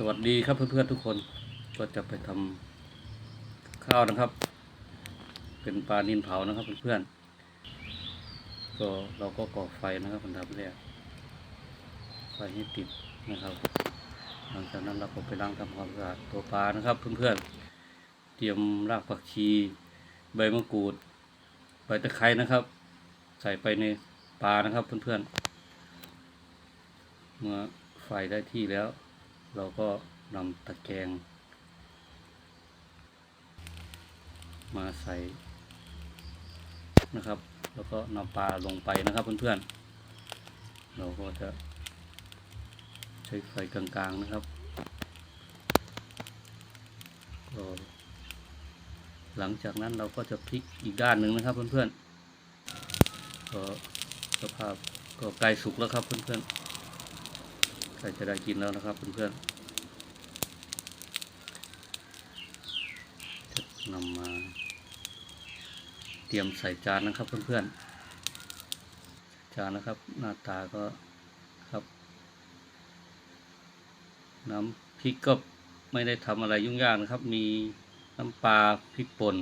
สวัสดีครับเพื่อนๆทุกคนก็จะไปทำข้าวนะครับ เป็นปลานินเผานะครับเพื่อนๆก็เราก็ก่อไฟนะครับคนทำแรกไฟให้ติดนะครับ หลังจากนั้นเราก็ไปล้างทำความสะอาดตัวปลานะครับเพื่อนๆเตรียมรากผักชีใบมะกรูดใบตะไคร้นะครับ ใส่ไปในปลานะครับเพื่อนๆเมื่อไฟได้ที่แล้ว เราก็นำตะแกรงมาใส่นะครับ แล้วก็นำปลาลงไปนะครับเพื่อนๆ เราก็จะใช้ไฟกลางๆนะครับก็หลังจากนั้นเราก็จะพลิกอีกด้านหนึ่งนะครับเพื่อนๆก็สภาพก็ใกล้สุกแล้วครับเพื่อนๆ ใกล้จะได้กินแล้วนะครับเพื่อนๆนำมาเตรียมใส่จานนะครับเพื่อนๆ จานนะครับ หน้าตาก็ครับ น้ำพริกก็ไม่ได้ทำอะไรยุ่งยากนะครับ มีน้ำปลาพริกป่น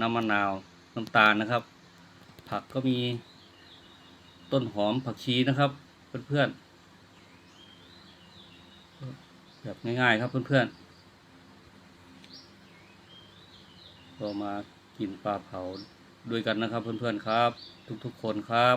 น้ำมะนาว น้ำตาลนะครับ ผักก็มีต้นหอมผักชีนะครับ เพื่อนๆ แบบง่ายๆครับเพื่อนๆก็มากินปลาเผาด้วยกันนะครับเพื่อนๆครับ ทุกๆคนครับ